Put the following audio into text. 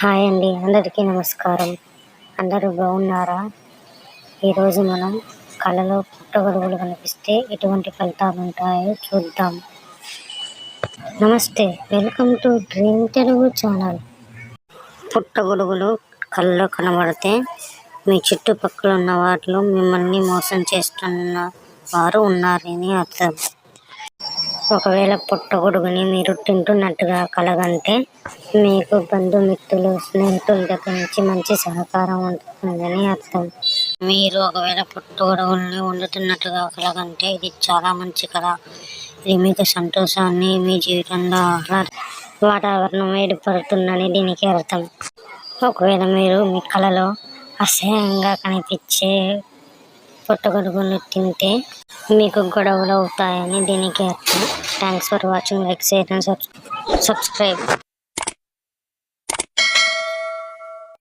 Hi అండి అందరికీ నమస్కారం. అందరూ బాగున్నారా? ఈరోజు మనం కళలో పుట్టగొడుగులు కనిపిస్తే ఎటువంటి ఫలితాలు ఉంటాయో చూద్దాం. నమస్తే welcome to dream Telugu channel. పుట్టగొడుగులు కళ్ళలో కనబడితే మీ చుట్టుపక్కల ఉన్న వాటిలో మిమ్మల్ని మోసం చేస్తున్న వారు ఉన్నారని అర్థం. ఒకవేళ పుట్టగొడుగుని మీరు తింటున్నట్టుగా కలగంటే మీకు బంధుమిత్రులు స్నేహితుల దగ్గర నుంచి మంచి సహకారం ఉంటుందని అర్థం. మీరు ఒకవేళ పుట్టగొడుగుల్ని వండుతున్నట్టుగా కలగంటే ఇది చాలా మంచి కళ ఇది మీకు సంతోషాన్ని మీ జీవితంలో వాతావరణం ఏర్పడుతుందని దీనికి అర్థం. ఒకవేళ మీరు మీ కళలో అసహ్యంగా కనిపించే పుట్టగొడుగులు తింటే మీకు గొడవలు అవుతాయని దీనికి అర్థం. Thanks for watching like share and subscribe